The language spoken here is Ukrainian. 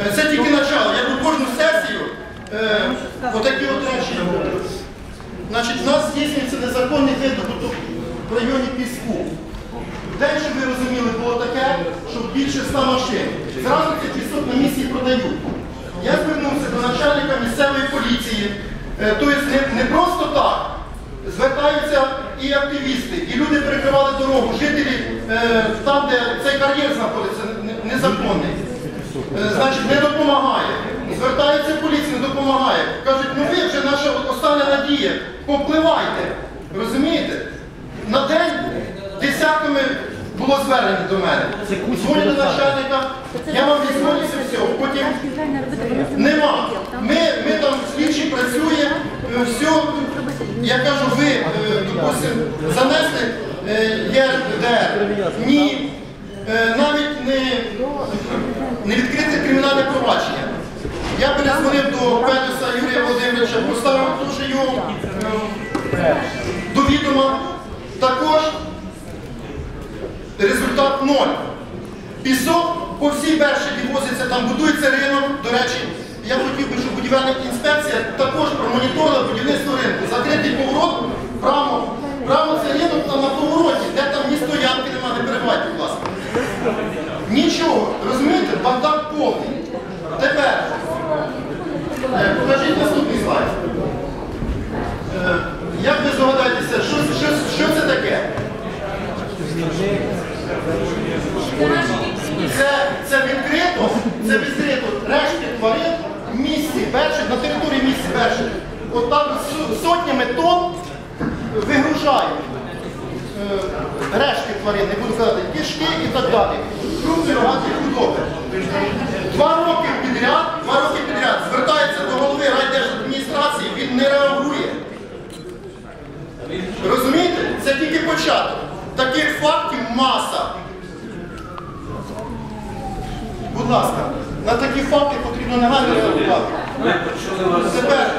Е, Це тільки начало. Я буду кожну сесію е, отакі от речі. Значить, в нас здійснюється незаконний видобуток в районі піску. День, щоб ви розуміли, було таке, що більше 100 машин. Зразу цей пісок на місці продають. Я звернувся до начальника місцевої поліції. Тобто не просто так. І активісти, і люди перекривали дорогу, жителі е, там, де цей кар'єр знаходиться, незаконний. Е, Значить, не допомагає. Звертається поліція, не допомагає. Кажуть, ну ви вже наша остання надія, попливайте. Розумієте? На день десятками було звернення до мене. Дзвоню до начальника, я вам відзвонюся все, потім нема. Ми, ми там слідчі працює, е, все. Я кажу, ви, допустим, занесли е, ЄРДР. Ні. Е, Навіть не, не відкрите кримінальне провадження. Я перезвонив до Петуса Юрія Володимировича, поставив теж його до відома. Також результат ноль. Пісок по всій Бершині возиться, там будується ринок. До речі, я хотів би, щоб будівельна інспекція також промоніторила будівництво ринку. Закритий поворот, прямо, прямо це ринок там на повороті, де там ні стоянки немає, не перебувайте, будь ласка. Нічого, розумієте, бардак повний. Тепер, е, покажіть наступний слайд. Е, Як ви здогадаєтеся, що, що, що це таке? Це, це відкрито, це відкрито рештки тварин в місті Бершик, на території місті Бершик. От там сотнями тонн вигружають е, рештки тварин, не буду казати, кишки і так далі. Крупні рогаті худоби. Два роки підряд, два роки підряд звертається до голови райдержадміністрації, він не реагує. Розумієте? Це тільки початок. Таких фактів маса. Будь ласка, на такі факти потрібно негайно реагувати. Тепер